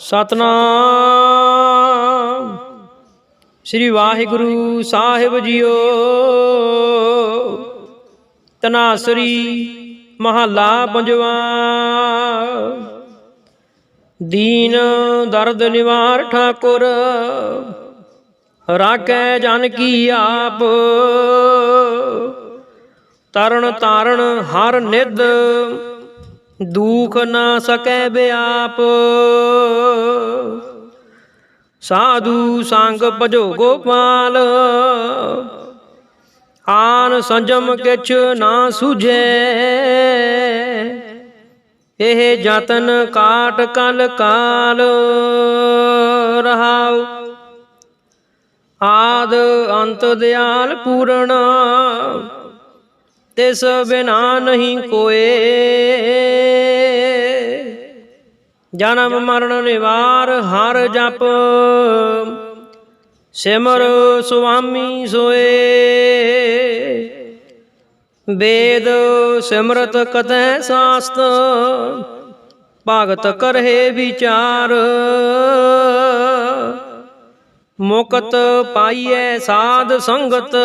ਸਤਨਾਮ। ਸ੍ਰੀ ਵਾਹਿਗੁਰੂ ਸਾਹਿਬ ਜੀਓ। ਤਨਾਸਰੀ ਮਹੱਲਾ ਪੰਜਵਾ। ਦੀਨ ਦਰਦ ਨਿਵਾਰ ਠਾਕੁਰ, ਰਾਖੈ ਜਨ ਕੀ ਆਪ। ਤਰਨ ਤਾਰਨ ਹਰ ਨਿਦ ਦੁਖ ਨਾ ਸਕੈ ਬਿਆਪ। ਸਾਧੂ ਸੰਗ ਭਜੋ ਗੋਪਾਲ। ਆਨ ਸੰਜਮ ਕਿਛ ਨਾ ਸੁਝੈ। ਇਹ ਯਤਨ ਕਾਟ ਕਲ ਕਾਲ ਰਹਾਉ। ਆਦ ਅੰਤ ਦਿਆਲ ਪੂਰਨ ਤਿਸ ਬਿਨਾ ਨਹੀਂ ਕੋਏ। ਜਨਮ, ਮਰਨ, ਨਿਵਾਰ, ਹਰ ਜਪ। ਸਿਮਰ, ਸੁਆਮੀ ਸੋਏ। ਵੇਦ, ਸਿਮਰਤ ਕਤੈ ਸਾਸਤ। ਭਗਤ ਕਰਹਿ ਵਿਚਾਰ। ਮੁਕਤ ਪਾਈਐ ਸਾਧ ਸੰਗਤ।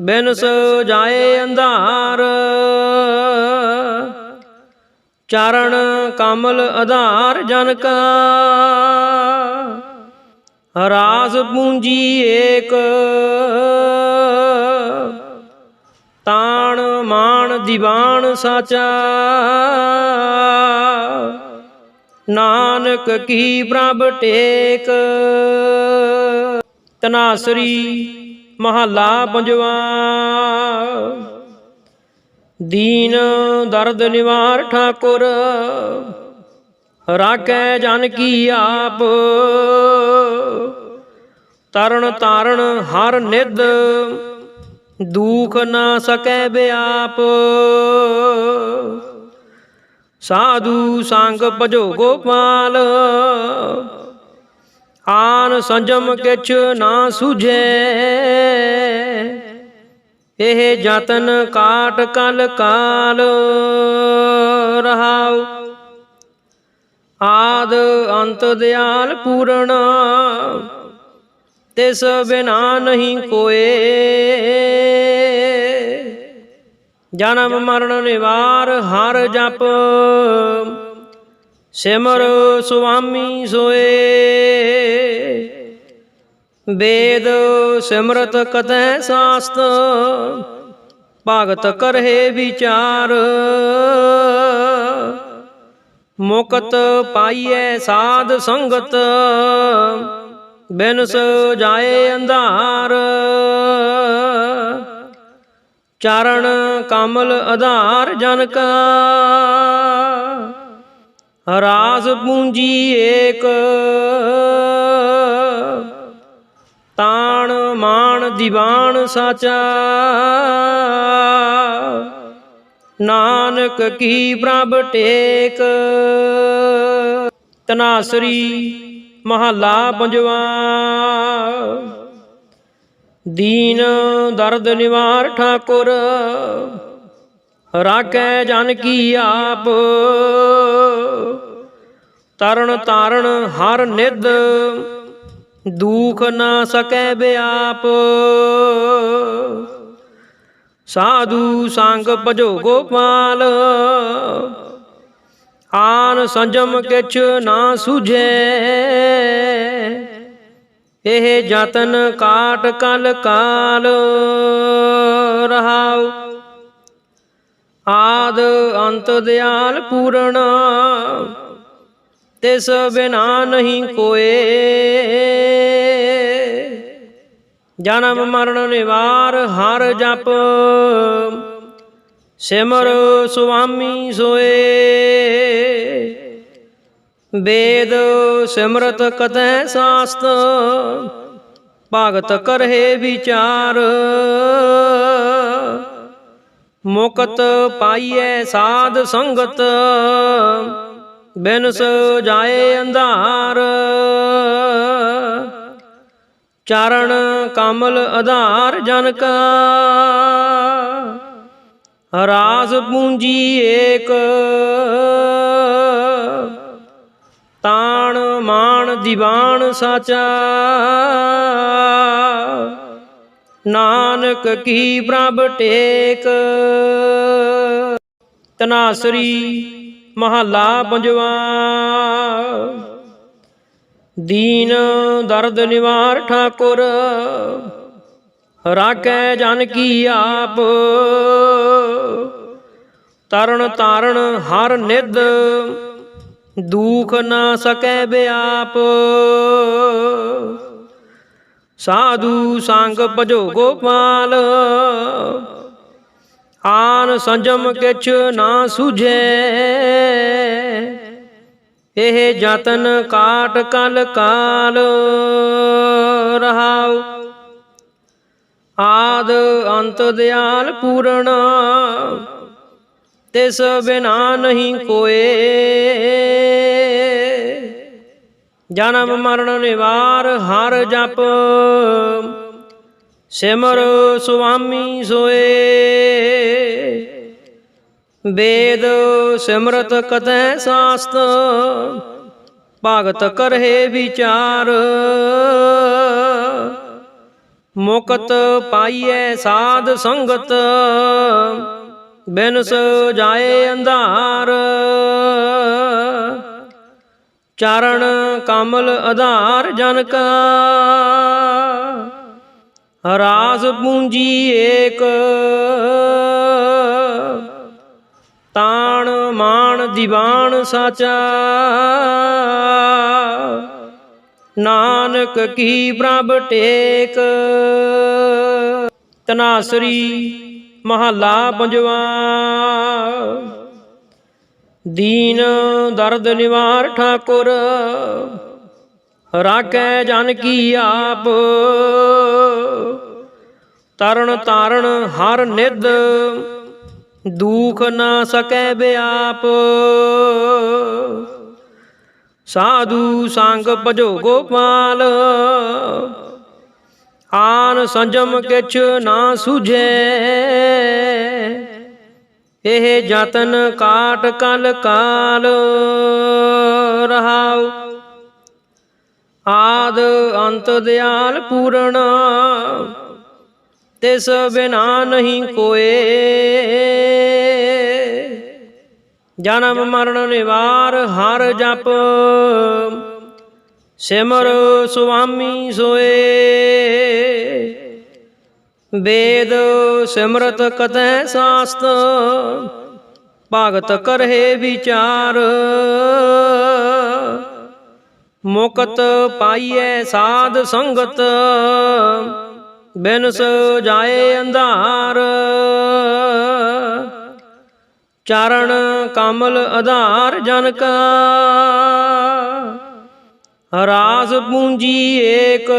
ਬਿਨ ਸੋ ਜਾਏ ਅੰਧਾਰ। ਚਰਨ ਕਮਲ ਆਧਾਰ ਜਨ ਕਾ ਰਾਸ ਪੂੰਜੀ ਏਕ। ਤਾਣ ਮਾਣ ਦੀਵਾਨ ਸਾਚਾ। ਨਾਨਕ ਕੀ ਪ੍ਰਭ ਟੇਕ। ਤਨਾਸਰੀ ਮਹੱਲਾ ਪੰਜਵਾ। ਦੀਨ ਦਰਦ ਨਿਵਾਰ ਠਾਕੁਰ, ਰਾਖੈ ਜਨ ਕੀ ਆਪ। ਤਰਨ ਤਾਰਨ ਹਰ ਨਿਦ ਦੁਖ ਨਾ ਸਕੈ ਬਿਆਪ। ਸਾਧੂ ਸੰਗ ਭਜੋ ਗੋਪਾਲ ਆਨ ਸੰਜਮ ਕਿਛ ਨਾ ਸੁਝੈ। ਇਹ ਯਤਨ ਕਾਟ ਕਲ ਕਾਲ ਰਹਾਉ। ਆਦ ਅੰਤ ਦਿਆਲ ਪੂਰਨ ਤਿਸ ਬਿਨਾ ਨਹੀਂ ਕੋਏ। ਜਨਮ ਮਰਨ ਨਿਵਾਰ ਹਰ ਜਪ। ਸਿਮਰ ਸੁਆਮੀ ਸੋਏ। ਵੇਦ ਸਿਮਰਤ ਕਤੈ ਸਾਸਤ, ਭਗਤ ਕਰਹਿ ਵਿਚਾਰ। ਮੁਕਤ ਪਾਈਐ ਸਾਧ ਸੰਗਤ, ਬਿਨਸ ਜਾਏ ਅੰਧਾਰ। ਚਰਨ ਕਮਲ ਆਧਾਰ ਜਨ ਕਾ ਰਾਸ ਪੂੰਜੀ ਏਕ। ਤਾਣ ਮਾਣ ਦੀਵਾਨ ਸਾਚਾ। ਨਾਨਕ ਕੀ ਪ੍ਰਭ ਟੇਕ। ਤਨਾਸਰੀ ਮਹੱਲਾ ਪੰਜਵਾ। ਦੀਨ ਦਰਦ ਨਿਵਾਰ ਠਾਕੁਰ। ਰਾਖੈ ਜਨ ਕੀ ਆਪ। ਤਰਨ ਤਾਰਨ ਹਰ ਨਿਦ ਦੁਖ ਨਾ ਸਕੈ ਬਿਆਪ। ਸਾਧੂ ਸੰਗ ਭਜੋ ਗੋਪਾਲ, ਆਨ ਸੰਜਮ ਕਿਛ ਨਾ ਸੁਝੈ। ਇਹ ਜਤਨ ਕਾਟ ਕਲ ਕਾਲ, ਰਹਾਉ ਆਦ ਅੰਤ ਦਿਆਲ ਪੂਰਨ ਤਿਸ ਬਿਨਾ ਨਹੀਂ ਕੋਏ। ਜਨਮ ਮਰਨ ਨਿਵਾਰ ਹਰ ਜਪ, ਸਿਮਰ ਸੁਆਮੀ ਸੋਏ। ਵੇਦ ਸਿਮਰਤ ਕਤੈ ਸਾਸਤ, ਭਗਤ ਕਰਹਿ ਵਿਚਾਰ। ਮੁਕਤ ਪਾਈਐ ਸਾਧ ਸੰਗਤ ਬਿਨਸ ਜਾਏ ਅੰਧਾਰ। ਚਰਨ ਕਮਲ ਆਧਾਰ ਜਨ ਕਾ ਰਾਸ ਪੂੰਜੀ ਏਕ। ਤਾਣ ਮਾਣ ਦੀਵਾਨ ਸਾਚਾ ਨਾਨਕ ਕੀ ਪ੍ਰਭ ਟੇਕ। ਤਨਾਸਰੀ ਮਹੱਲਾ ਪੰਜਵਾ। ਦੀਨ ਦਰਦ ਨਿਵਾਰ ਠਾਕੁਰ, ਰਾਖੈ ਜਨ ਕੀ ਆਪ। ਤਰਨ ਤਾਰਨ ਹਰ ਨਿਧ, ਦੁਖ ਨਾ ਸਕੈ ਬਿਆਪ। ਸਾਧੂ ਸੰਗ ਭਜੋ ਗੋਪਾਲ। ਆਨ ਸੰਜਮ ਕਿਛ ਨਾ ਸੁਝੇ। ਇਹ ਯਤਨ ਕਾਟ ਕਲ ਕਾਲ। ਰਹਾਉ। ਆਦ ਅੰਤ ਦਿਆਲ ਪੂਰਨ ਤਿਸ ਬਿਨਾ ਨਹੀਂ ਕੋਏ। ਜਨਮ ਮਰਨ ਨਿਵਾਰ ਹਰ ਜਪ। ਸਿਮਰ ਸੁਆਮੀ ਸੋਏ। ਵੇਦ ਸਿਮਰਤ ਕਤੈ ਸਾਸਤ। ਭਗਤ ਕਰਹਿ ਵਿਚਾਰ। ਮੁਕਤ ਪਾਈਐ ਸਾਧ ਸੰਗਤ। ਬਿਨਸ ਜਾਏ ਅੰਧਾਰ। ਚਰਨ ਕਮਲ ਆਧਾਰ ਜਨ ਕਾ ਰਾਸ ਪੂੰਜੀ ਏਕ। ਤਾਣ ਮਾਣ ਦੀਵਾਨ ਸਾਚਾ। ਨਾਨਕ ਕੀ ਪ੍ਰਭ ਟੇਕ। ਤਨਾਸਰੀ ਮਹੱਲਾ ਪੰਜਵਾ। ਦੀਨ ਦਰਦ ਨਿਵਾਰ ਠਾਕੁਰ, ਰਾਖੈ ਜਨ ਕੀ ਆਪ। ਤਰਨ ਤਾਰਨ ਹਰ ਨਿਧ, ਦੁਖ ਨਾ ਸਕੈ ਬਿਆਪ। ਸਾਧੂ ਸੰਗ ਭਜੋ ਗੋਪਾਲ ਆਨ ਸੰਜਮ ਕਿਛ ਨਾ ਸੁਝੇ। ਇਹ ਜਤਨ ਕਾਟ ਕਲ ਕਾਲ ਰਹਾਉ। ਆਦ ਅੰਤ ਦਿਆਲ ਪੂਰਨ ਤਿਸ ਬਿਨਾ ਨਹੀਂ ਕੋਏ। ਜਨਮ ਮਰਨ ਨਿਵਾਰ ਹਰ ਜਪ, ਸਿਮਰ ਸੁਆਮੀ ਸੋਏ। ਵੇਦ ਸਿਮਰਤ ਕਤੈ ਸਾਸਤ, ਭਗਤ ਕਰਹਿ ਵਿਚਾਰ। ਮੁਕਤ ਪਾਈਐ ਸਾਧ ਸੰਗਤ ਬਿਨਸ ਜਾਏ ਅੰਧਾਰ। ਚਰਨ ਕਮਲ ਆਧਾਰ ਜਨ ਕਾ ਰਾਸ ਪੂੰਜੀ ਏਕ।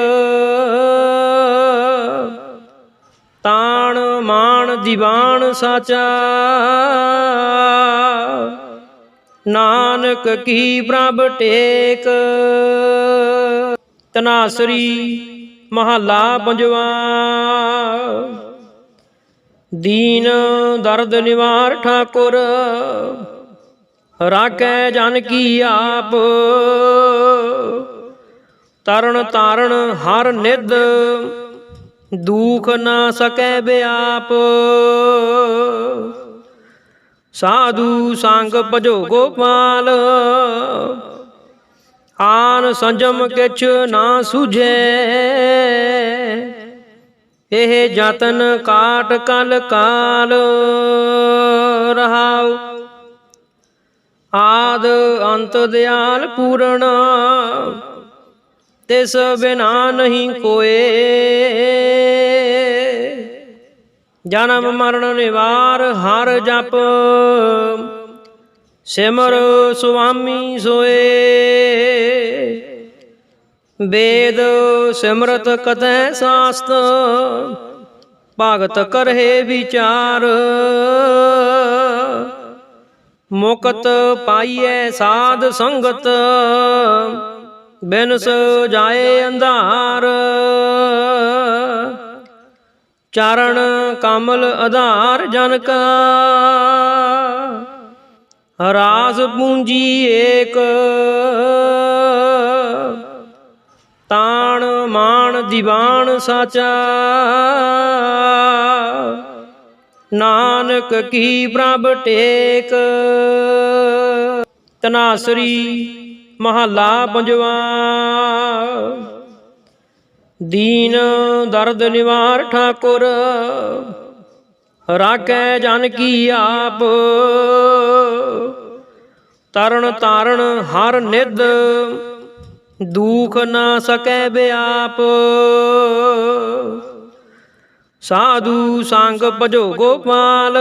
ਤਾਣ ਮਾਣ ਦੀਵਾਨ ਸਾਚਾ। ਨਾਨਕ ਕੀ ਪ੍ਰਭ ਟੇਕ। ਤਨਾਸਰੀ ਮਹੱਲਾ ਪੰਜਵਾ। ਦੀਨ ਦਰਦ ਨਿਵਾਰ ਠਾਕੁਰ, ਰਾਖੈ ਜਨ ਕੀ ਆਪ। ਤਰਨ ਤਾਰਨ ਹਰ ਨਿਧ ਦੁਖ ਨਾ ਸਕੈ ਬਿਆਪ। ਸਾਧੂ ਸੰਗ ਭਜੋ ਗੋਪਾਲ। ਆਨ ਸੰਜਮ ਕਿਛ ਨਾ ਸੁਝੈ। ਇਹ ਯਤਨ ਕਾਟ ਕਲ ਕਾਲ ਰਹਾਉ। ਆਦ ਅੰਤ ਦਿਆਲ ਪੂਰਨ ਤਿਸ ਬਿਨਾ ਨਹੀਂ ਕੋਏ। ਜਨਮ ਮਰਨ ਨਿਵਾਰ ਹਰ ਜਪ। ਸਿਮਰ ਸੁਆਮੀ ਸੋਏ। ਵੇਦ ਸਿਮਰਤ ਕਤੈ ਸਾਸਤ। ਭਗਤ ਕਰਹਿ ਵਿਚਾਰ। ਮੁਕਤ ਪਾਈਐ ਸਾਧ ਸੰਗਤ। ਬਿਨ ਸੋ ਜਾਏ ਅੰਧਾਰ। ਚਰਨ ਕਮਲ ਆਧਾਰ ਜਨਕ। ਕਾ ਰਾਸ ਪੂੰਜੀ ਏਕ। ਮਾਣ ਦੀਵਾਨ ਸਾਚਾ। ਨਾਨਕ ਕੀ ਪ੍ਰਭ ਟੇਕ। ਤਨਾਸਰੀ ਮਹੱਲਾ ਪੰਜਵਾ। ਦੀਨ ਦਰਦ ਨਿਵਾਰ ਠਾਕੁਰ, ਰਾਖੈ ਜਨ ਕੀ ਆਪ। ਤਰਨ ਤਾਰਨ ਹਰ ਨਿਦ ਦੁਖ ਨਾ ਸਕੈ ਬਿਆਪ। ਸਾਧੂ ਸੰਗ ਭਜੋ ਗੋਪਾਲ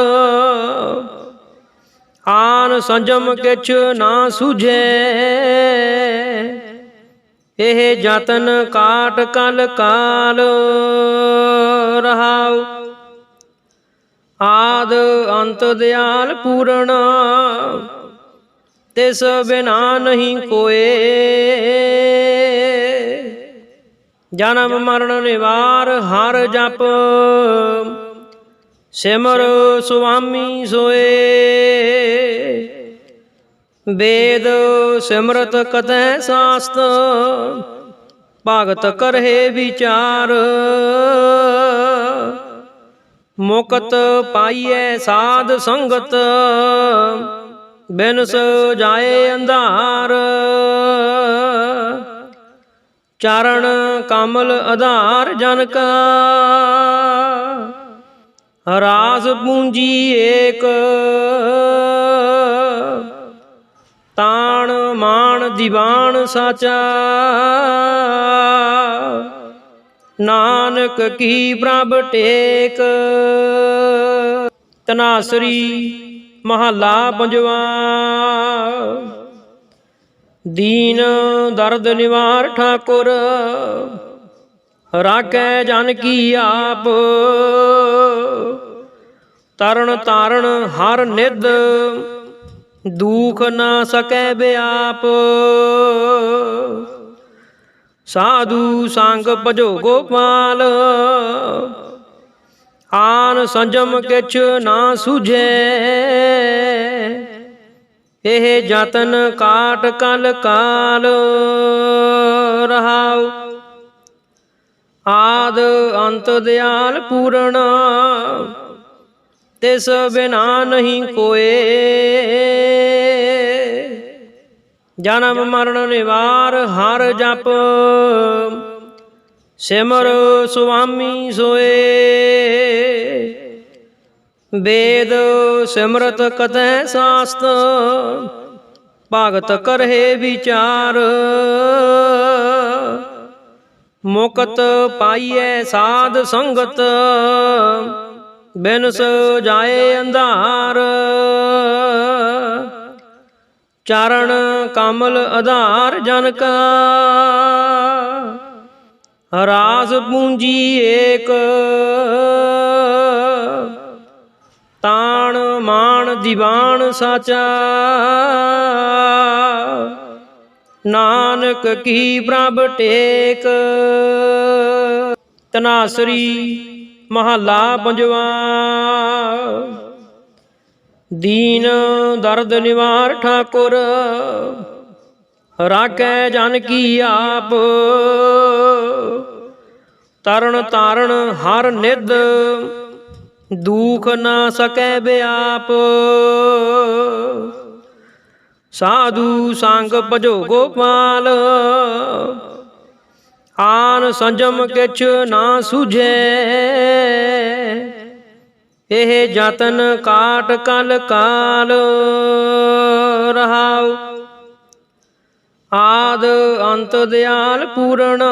ਆਨ ਸੰਜਮ ਕਿਛ ਨਾ ਸੁਝੇ। ਇਹ ਯਤਨ ਕਾਟ ਕਲ ਕਾਲ ਰਹਾਉ। ਆਦ ਅੰਤ ਦਿਆਲ ਪੂਰਨ ਤਿਸ ਬਿਨਾ ਨਹੀਂ ਕੋਏ। ਜਨਮ ਮਰਨ ਨਿਵਾਰ ਹਰ ਜਪ। ਸਿਮਰ ਸੁਆਮੀ ਸੋਏ। ਵੇਦ ਸਿਮਰਤ ਕਤੈ ਸਾਸਤ, ਭਗਤ ਕਰਹਿ ਵਿਚਾਰ। ਮੁਕਤ ਪਾਈਐ ਸਾਧ ਸੰਗਤ, ਬਿਨਸ ਜਾਏ ਅੰਧਾਰ। ਚਰਨ ਕਮਲ ਆਧਾਰ ਜਨ ਕਾ ਰਾਸ ਪੂੰਜੀ ਏਕ। ਤਾਣ ਮਾਣ ਦੀਵਾਨ ਸਾਚਾ। ਨਾਨਕ ਕੀ ਪ੍ਰਭ ਟੇਕ। ਤਨਾਸਰੀ ਮਹੱਲਾ ਪੰਜਵਾ। ਦੀਨ ਦਰਦ ਨਿਵਾਰ ਠਾਕੁਰ। ਰਾਖੈ ਜਨ ਕੀ ਆਪ। ਤਰਨ ਤਾਰਨ ਹਰ ਨਿਦ ਦੁਖ ਨਾ ਸਕੈ ਬਿਆਪ। ਸਾਧੂ ਸੰਗ ਭਜੋ ਗੋਪਾਲ, ਆਨ ਸੰਜਮ ਕਿਛ ਨਾ ਸੁਝੈ। ਇਹ ਜਤਨ ਕਾਟ ਕਲ ਕਾਲ, ਰਹਾਉ ਆਦ ਅੰਤ ਦਿਆਲ ਪੂਰਨ ਤਿਸ ਬਿਨਾ ਨਹੀਂ ਕੋਏ। ਜਨਮ ਮਰਨ ਨਿਵਾਰ ਹਰ ਜਪ, ਸਿਮਰ ਸੁਆਮੀ ਸੋਏ। ਵੇਦ ਸਿਮਰਤ ਕਤੈ ਸਾਸਤ, ਭਗਤ ਕਰਹਿ ਵਿਚਾਰ। ਮੁਕਤ ਪਾਈਐ ਸਾਧ ਸੰਗਤ, ਬਿਨਸ ਜਾਏ ਅੰਧਾਰ। ਚਰਨ ਕਮਲ ਆਧਾਰ ਜਨ ਕਾ ਰਾਸ ਪੂੰਜੀ ਏਕ। ਤਾਣ ਮਾਣ ਦੀਵਾਨ ਸਾਚਾ ਨਾਨਕ ਕੀ ਪ੍ਰਭ ਟੇਕ? ਤਨਾਸਰੀ ਮਹੱਲਾ ਪੰਜਵਾ। ਦੀਨ ਦਰਦ ਨਿਵਾਰ ਠਾਕੁਰ, ਰਾਖੈ ਜਨ ਕੀ ਆਪ। ਤਰਨ ਤਾਰਨ ਹਰ ਨਿਧ, ਦੁਖ ਨਾ ਸਕੈ ਬਿਆਪ। ਸਾਧੂ ਸੰਗ ਭਜੋ ਗੋਪਾਲ। ਆਨ ਸੰਜਮ ਕਿਛ ਨਾ ਸੁਝੈ। ਇਹ ਯਤਨ ਕਾਟ ਕਲ ਕਾਲ ਰਹਾਉ। ਆਦ ਅੰਤ ਦਿਆਲ ਪੂਰਨ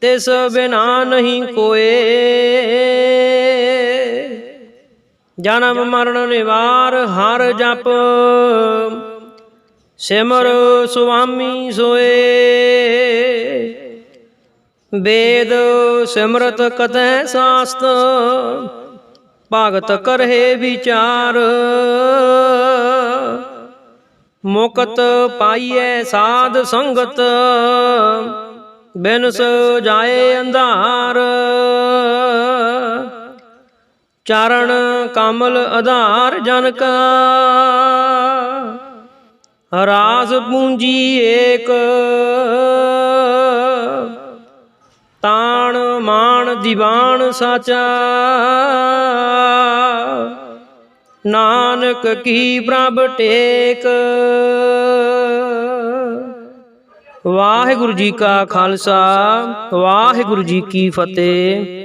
ਤਿਸ ਬਿਨਾ ਨਹੀਂ ਕੋਏ। ਜਨਮ ਮਰਨ ਨਿਵਾਰ ਹਰ ਜਪ। ਸਿਮਰ ਸੁਆਮੀ ਸੋਏ। ਵੇਦ ਸਿਮਰਤ ਕਤੈ ਸਾਸਤ। ਭਗਤ ਕਰਹਿ ਵਿਚਾਰ। ਮੁਕਤ ਪਾਈਐ ਸਾਧ ਸੰਗਤ। ਬਿਨਸ ਜਾਏ ਅੰਧਾਰ। ਚਰਨ ਕਮਲ ਆਧਾਰ ਜਨ ਕਾ ਰਾਸ ਪੂੰਜੀ ਏਕ। ਤਾਣ ਮਾਣ ਦੀਵਾਨ ਸਾਚਾ। ਨਾਨਕ ਕੀ ਪ੍ਰਭ ਟੇਕ। ਵਾਹਿਗੁਰੂ ਜੀ ਕਾ ਖਾਲਸਾ, ਵਾਹਿਗੁਰੂ ਜੀ ਕੀ ਫਤਿਹ।